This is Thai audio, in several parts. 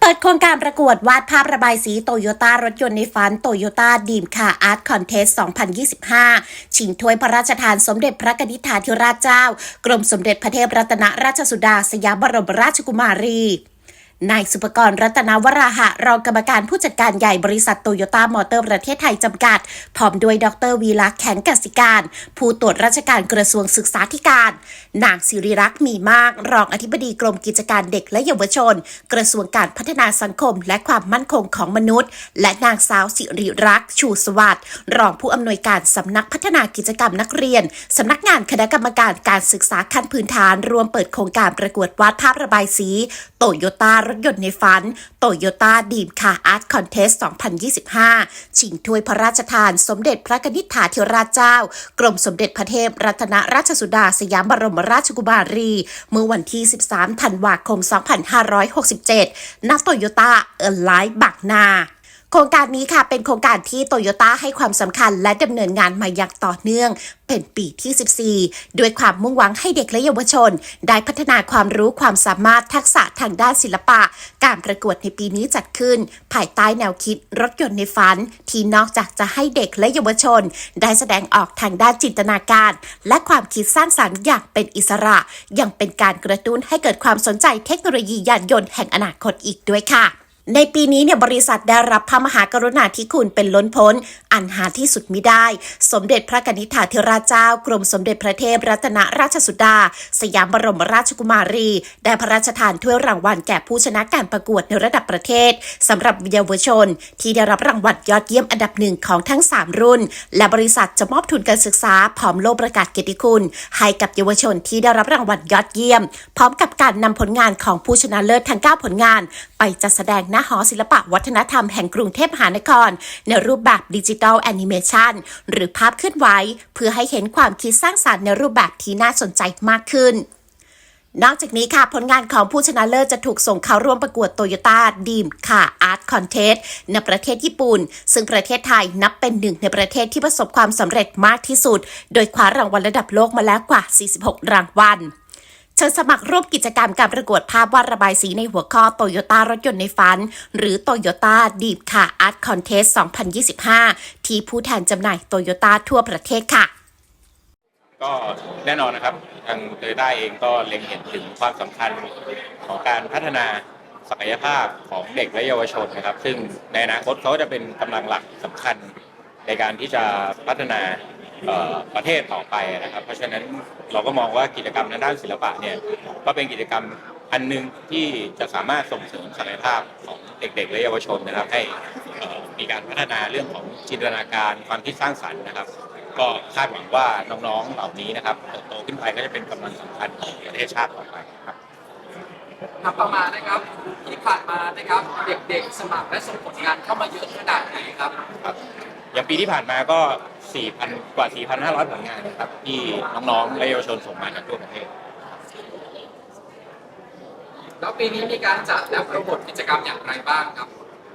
เปิดโครงการประกวดวาดภาพระบายสีโตโยต้ารถยนต์ในฝันโตโยต้าดีมคาอาร์ตคอนเทส 2025 ชิงถ้วยพระราชทานสมเด็จพระกนิษฐาธิราชเจ้า กรมสมเด็จพระเทพรัตนราชสุดาสยามบรมราชกุมารี นายสุปกรณ์รัตนวราหะ รองกรรมการผู้จัดการใหญ่บริษัทโตโยต้ามอเตอร์ประเทศไทยจำกัด พร้อมด้วยดรวีลักษ์แข็งกสิการ ผู้ตรวจราชการกระทรวงศึกษาธิการ นางสิริรักษ์มีมาก รองอธิบดีกรมกิจการเด็กและเยาวชน กระทรวงการพัฒนาสังคม และความมั่นคงของมนุษย์ และนางสาวสิริรักษ์ชูสวัสดิ์รองผู้อำนวยการสำนักพัฒนากิจกรรมนักเรียนสำนักงานคณะกรรมการการศึกษาขั้นพื้นฐาน รวมเปิดโครงการประกวดวาดภาพระบายสีโตโยต้ารถยนต์ในฝันโตโยต้าดีมคาอาร์ตคอนเทส 2025 ชิงถ้วยพระราชทาน สมเด็จพระนิธิาธิราชเจ้า กรมสมเด็จพระเทพรัตนราชสุดาสยามบรมราชกุมารี เมื่อวันที่ 13 ธันวาคม 2567 ณ โตโยต้าเอิร์ไลน์บักนา โครงการนี้ค่ะเป็นโครงการที่โตโยต้าให้ความสำคัญและดำเนินงานมาอย่างต่อเนื่อง เป็นปีที่ 14 ด้วยความมุ่งหวังให้เด็กและเยาวชน ได้พัฒนาความรู้ความสามารถทักษะทางด้านศิลปะ การประกวดในปีนี้จัดขึ้น ภายใต้แนวคิดรถยนต์ในฝัน ที่นอกจากจะให้เด็กและเยาวชน ได้แสดงออกทางด้านจินตนาการ และความคิดสร้างสรรค์อย่างเป็นอิสระ ยังเป็นการกระตุ้นให้เกิดความสนใจเทคโนโลยียานยนต์แห่งอนาคตอีกด้วยค่ะ ในปีนี้เนี่ยบริษัทได้รับพระมหากรุณาธิคุณเป็นล้นพ้น อันหาที่สุดมิได้ สมเด็จพระกนิษฐาธิราเจ้ากรมสมเด็จพระเทพรัตนราชสุดา สยามบรมราชกุมารี ได้พระราชทานถ้วยรางวัลแก่ผู้ชนะการประกวดในระดับประเทศสำหรับเยาวชน ที่ได้รับรางวัลยอดเยี่ยมอันดับหนึ่งของทั้ง 3 รุ่น และบริษัทจะมอบทุนการศึกษาพร้อมโล่ประกาศเกียรติคุณ ให้กับเยาวชนที่ได้รับรางวัลยอดเยี่ยม พร้อมกับการนำผลงานของผู้ชนะเลิศทั้ง 9 ผลงาน ไปจัดแสดงณหอศิลปะวัฒนธรรมแห่งกรุงเทพมหานคร ในรูปแบบดิจิทัลแอนิเมชันหรือภาพเคลื่อนไหวเพื่อให้เห็นความคิดสร้างสรรค์ในรูปแบบที่น่าสนใจมากขึ้นนอกจากนี้ค่ะ ผลงานของผู้ชนะเลิศจะถูกส่งเข้าร่วมประกวดโตโยต้าดีมค่ะอาร์ตคอนเทสในประเทศญี่ปุ่น ซึ่งประเทศไทยนับเป็นหนึ่งในประเทศที่ประสบความสำเร็จมากที่สุด โดยคว้ารางวัลระดับโลกมาแล้วกว่า 46 รางวัล เชิญสมัครร่วมกิจกรรมการประกวดภาพวาดระบายสีในหัวข้อโตโยต้ารถยนต์ในฝัน หรือโตโยต้าดีมค่ะอาร์ตคอนเทส 2025 ที่ผู้แทนจำหน่ายโตโยต้าทั่วประเทศค่ะ ก็แน่นอนนะครับ ทางเตยต้าเองก็เล็งเห็นถึงความสำคัญของการพัฒนาศักยภาพของเด็กและเยาวชนนะครับ ซึ่งในอนาคตเขาจะเป็นกำลังหลักสำคัญในการที่จะพัฒนา เอ่อประเทศต่อไปนะครับ เพราะฉะนั้นเราก็มองว่ากิจกรรมทางด้านศิลปะเนี่ยก็เป็นกิจกรรมอันหนึ่งที่จะสามารถส่งเสริมศักยภาพของเด็ก ๆ และเยาวชนนะครับ ให้เอ่อมีการพัฒนาเรื่องของจินตนาการความคิดสร้างสรรค์นะครับ ก็คาดหวังว่าน้องๆเหล่านี้นะครับเติบโตขึ้นไปก็จะเป็นกำลังสำคัญของประเทศชาติต่อไปครับ ครับประมาณนะครับที่ผ่านมานะครับเด็กๆ สมัครและส่งผลงานเข้ามาเยอะขนาดไหนครับ ครับอย่างปีที่ผ่านมาก็ 4,000 กว่า 4,500 ผลงานนะครับ ที่น้องๆและเยาวชนส่งมาจากทั่วประเทศ แล้วปีนี้มีการจัดและโปรโมทกิจกรรมอย่างไรบ้างครับ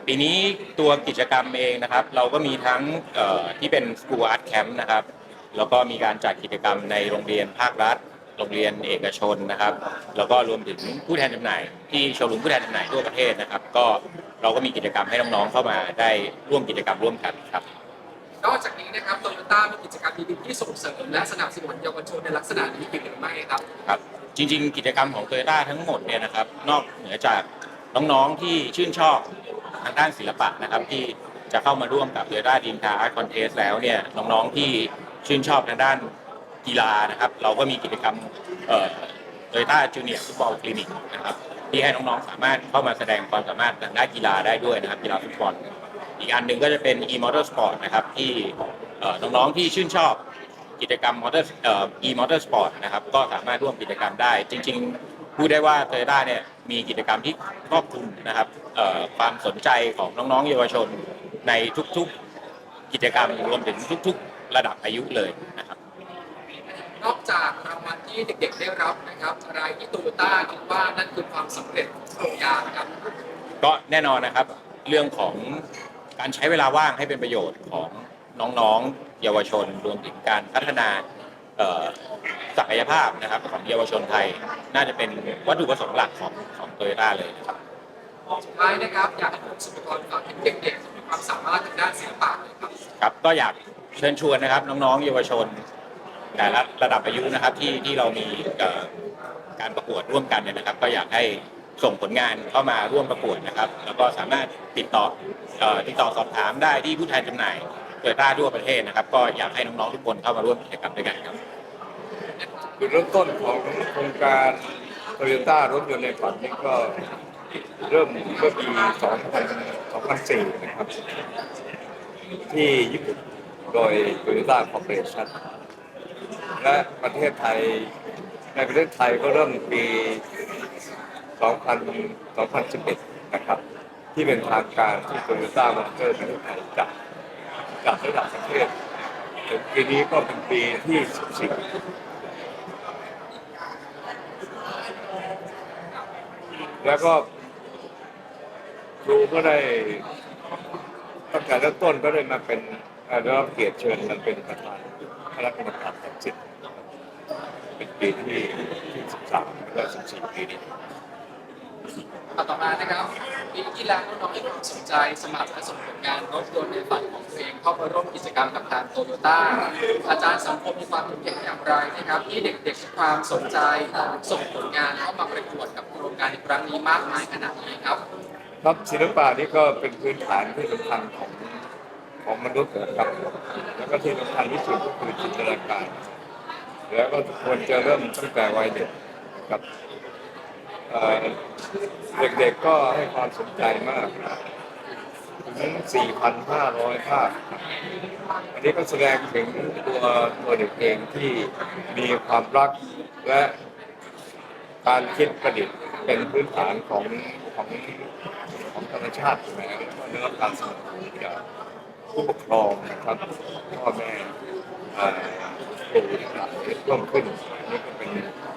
ปีนี้ตัวกิจกรรมเองนะครับ เราก็มีทั้งเอ่อที่เป็น School Art Camp นะครับ แล้วก็มีการจัดกิจกรรมในโรงเรียนภาครัฐ โรงเรียนเอกชนนะครับ แล้วก็รวมถึงผู้แทนจำหน่าย ที่โชว์รูมผู้แทนจำหน่ายทั่วประเทศนะครับ ก็เราก็มีกิจกรรมให้น้องๆเข้ามาได้ร่วมกิจกรรมร่วมกันครับ นอกจากนี้นะครับโตโยต้ามีกิจกรรมดีๆที่ส่งเสริมและสนับสนุนเยาวชนในลักษณะนี้อีกหรือไม่ครับ ครับ จริง ๆ กิจกรรมของโตโยต้าทั้งหมดเนี่ยนะครับ นอกเหนือจากน้องๆที่ชื่นชอบทางด้านศิลปะนะครับที่จะเข้ามาร่วมกับโตโยต้าดีมคาร์คอนเทสแล้วเนี่ยน้องๆที่ชื่นชอบทางด้านกีฬานะครับ เราก็มีกิจกรรมโตโยต้าจูเนียร์ฟุตบอลคลินิกนะครับที่ให้น้องๆสามารถเข้ามาแสดงความสามารถทางด้านกีฬาได้ด้วยนะครับกีฬาฟุตบอล อีกอันหนึ่งก็จะเป็น e-motor sport นะครับที่เอ่อน้องๆที่ชื่นชอบกิจกรรมมอเตอร์เอ่อ e-motor sport นะครับก็สามารถร่วมกิจกรรมได้ จริง ๆ พูดได้ว่าโตโยต้าเนี่ยมีกิจกรรมที่ครอบคลุมนะครับเอ่อความสนใจของน้องๆเยาวชนในทุกๆกิจกรรมรวมถึงทุก ๆ ระดับอายุเลยนะครับนอกจากรางวัลที่เด็กๆได้รับนะครับอะไรที่โตโยต้าคิดว่านั่นคือความสำเร็จของโครงการครับก็แน่นอนนะครับเรื่องของ การใช้เวลาว่างให้เป็นประโยชน์ของน้องๆ เยาวชน รวมถึงการพัฒนาเอ่อศักยภาพนะครับของเยาวชนไทย น่าจะเป็นวัตถุประสงค์หลักของของโตโยต้าเลยนะครับสุดท้ายนะครับอยากให้ผู้สุภกรฝากถึงเด็กๆที่มีความสามารถทางด้านศิลปะเลยครับครับก็อยากเชิญชวนนะครับน้องๆ เยาวชน แต่ละระดับอายุนะครับที่ที่เรามีเอ่อการประกวดร่วมกันเนี่ยนะครับ ก็อยากให้ส่งผลงานเข้ามาร่วมประกวดนะครับ แล้วก็สามารถติดต่อ เอ่อติดต่อสอบถามได้ที่ผู้แทนจำหน่ายโตโยต้าทั่วประเทศนะครับ ก็อยากให้น้องๆทุกคนเข้ามาร่วมกิจกรรมด้วยกันครับ จุดเริ่มต้นของโครงการโตโยต้ารถยนต์ในฝันนี่ก็เริ่มเมื่อปี2000 2004 นะครับ ที่ญี่ปุ่นโดย Toyota Corporation และประเทศไทยในประเทศไทยก็เริ่มปี 2000 2011 นะครับ ที่เป็นทางการที่ Toyota Motor ประเทศไทยจัดจัดระดับประเทศปีนี้ก็เป็นปีที่14แล้วก็ครูก็ได้ตั้งแต่เริ่มต้นก็ได้มาเป็นได้รับเกียรติเชิญมันเป็นประธานคณะกรรมการตัดสินเป็นปีที่ที่13และ14ปีนี้ต่อมานะครับ ปีที่แล้วน้องๆให้ความสนใจสมัครและส่งผลงานรถยนต์ในฝันของตัวเองเข้ามาร่วมกิจกรรมกับทางโตโยต้าอาจารย์สังคมมีความคิดเห็นอย่างไรนะครับ ที่เด็กๆความสนใจส่งผลงานเข้ามาประกวดกับโครงการในครั้งนี้มากมายขนาดนี้ครับครับศิลปะนี่ก็เป็นพื้นฐานที่สำคัญของของมนุษย์นะครับแล้วก็ที่สำคัญที่สุดก็คือจินตนาการ แล้วก็ควรจะเริ่มตั้งแต่วัยเด็กนะครับ เด็กๆก็ให้ความสนใจมากถึง4,500 ภาพ อันนี้ก็แสดงถึงตัวตัวเด็กเองที่มีความรักและการคิดประดิษฐ์เป็นพื้นฐานของของของธรรมชาติอยู่แล้วแล้วก็ได้รับการสนับสนุนจากผู้ปกครองนะครับพ่อแม่เอ่อครูต่างๆที่ร่วมขึ้นอันนี้ก็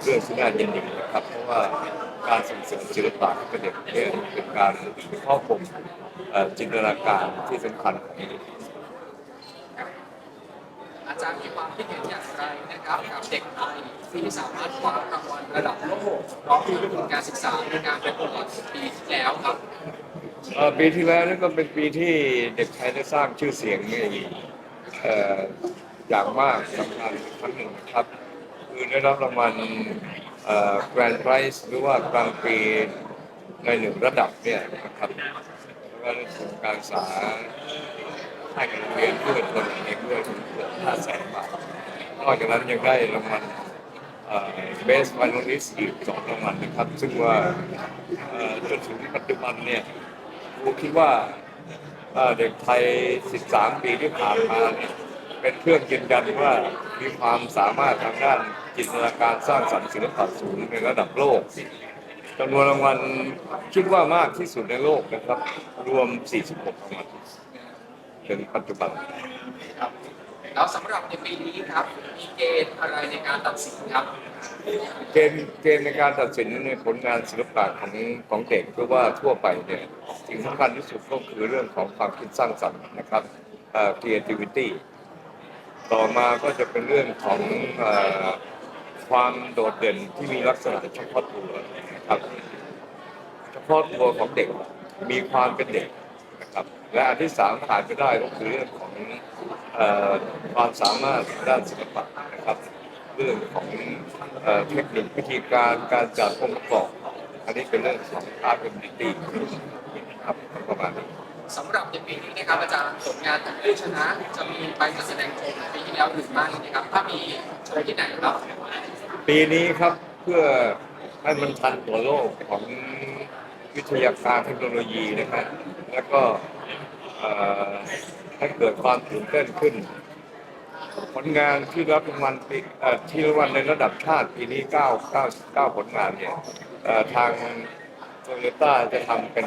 เป็นเรื่องที่น่ายินดีนะครับ เพราะว่าการส่งเสริมศิลปะให้กับเด็กเนี่ยเป็นการครอบคลุมเอ่อจินตนาการที่สำคัญของเด็กอาจารย์มีความคิดเห็นอย่างไรนะครับกับเด็กไทยที่สามารถคว้ารางวัลระดับโลกพร้อมด้วยผลการศึกษาในการประกวดปีที่แล้วครับเอ่อปีที่แล้วนี่ก็เป็นปีที่เด็กไทยได้สร้างชื่อเสียงในเอ่ออย่างมากสำคัญครั้งหนึ่งนะครับ คือได้รับรางวัลแกรนด์ไพรส์หรือว่ากลางปีในหนึ่งระดับเนี่ยนะครับแล้วก็ได้ทุนการศึกษาให้กับโรงเรียนด้วยตนเองด้วยถึงเกือบห้าแสนบาทนอกจากนั้นยังได้รางวัลเบสไวโอลิสอีกสองรางวัลนะครับ ซึ่งว่าจนถึงปัจจุบันเนี่ยผมคิดว่าเอ่อเด็กไทย 13 ปีที่ผ่านมาเนี่ย เป็นเครื่องยืนยันว่ามีความสามารถทางด้านจินตนาการสร้างสรรค์ศิลปะสูงในระดับโลกจำนวนรางวัลคิดว่ามากที่สุดในโลกนะครับ รวม 46รางวัลถึงปัจจุบันแล้วสำหรับในปีนี้ครับมีเกณฑ์อะไรในการตัดสินครับ เกณฑ์เกณฑ์ในการตัดสินในผลงานศิลปะของของเด็กเพราะว่าทั่วไปเนี่ยสิ่งสำคัญที่สุดก็คือเรื่องของความคิดสร้างสรรค์นะครับเอ่อ creativity ต่อมาก็จะเป็นเรื่องของอความโดดเด่นที่มีลักษณะเฉพาะตัวนะครับเฉพาะตัวของเด็กมีความเป็นเด็กนะครับและอันที่สามขาดไม่ได้ก็คือเรื่องของอความสามารถด้านศิลปะนะครับเรื่องของเอเทคนิควิธีการการจัดองค์ประกอบอันนี้เป็นเรื่องของ art ability ครับประมาณนี้ สำหรับในปีนี้นะครับอาจารย์ผลงานของผู้ชนะ จะมีไปจัดแสดงโชว์เหมือนปีที่แล้วหรือไม่นะครับ ถ้ามีโชว์ที่ไหนครับปีนี้ครับเพื่อให้มันทันตัวโลกของวิทยาการเทคโนโลยีนะครับ แล้วก็ให้เกิดความตื่นเต้นขึ้น ผลงานที่รับรางวัลปีที่รางวัลในระดับชาติปีนี้ 9 9 9 ผลงานเนี่ยทาง โตโยต้าจะทำเป็น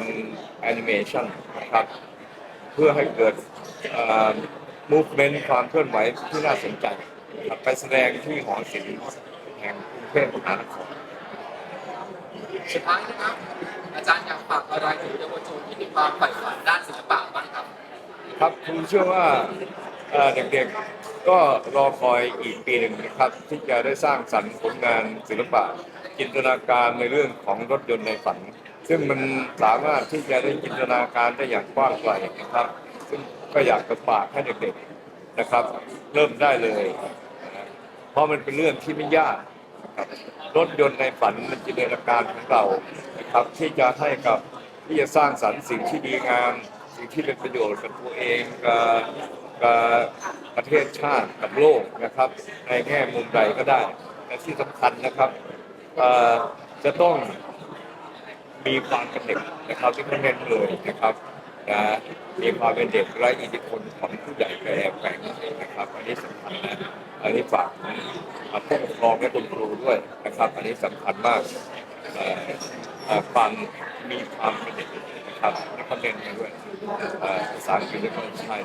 แอนิเมชันนะครับ เพื่อให้เกิดมูฟเมนต์ความเคลื่อนไหวที่น่าสนใจนะครับไปแสดงที่หอศิลป์แห่งกรุงเทพมหานครสุดท้ายนะครับ อาจารย์อยากฝากอะไรถึงเยาวชนที่มีความใฝ่ฝันด้านศิลปะบ้างครับ ครับผมเชื่อว่าเอ่อเด็กๆก็รอคอยอีกปีหนึ่งนะครับ ที่จะได้สร้างสรรค์ผลงานศิลปะจินตนาการในเรื่องของรถยนต์ในฝัน ซึ่งมันสามารถที่จะได้จินตนาการได้อย่างกว้างไกลนะครับ ซึ่งก็อยากจะฝากให้เด็กๆนะครับ เริ่มได้เลย เพราะมันเป็นเรื่องที่ไม่ยากนะครับรถยนต์ในฝันมันจินตนาการของเรานะครับ ที่จะให้กับที่จะสร้างสรรค์สิ่งที่ดีงาม สิ่งที่เป็นประโยชน์กับตัวเองกับกับประเทศชาติกับโลกนะครับ ในแง่มุมใดก็ได้และที่สำคัญนะครับจะต้อง มีความเป็นเด็กนะครับที่เขาเน้นเลยนะครับนะมีความเป็นเด็กไร้อิทธิพลของผู้ใหญ่ก็แอบแฝงนะครับ อันนี้สำคัญนะอันนี้ฝากผู้ปกครองและคุณครูด้วยนะครับ อันนี้สำคัญมากเอ่อเอ่อความมีความเป็นเด็กนะครับและคำเน้นกันด้วยภาษาอังกฤษและก็ใช่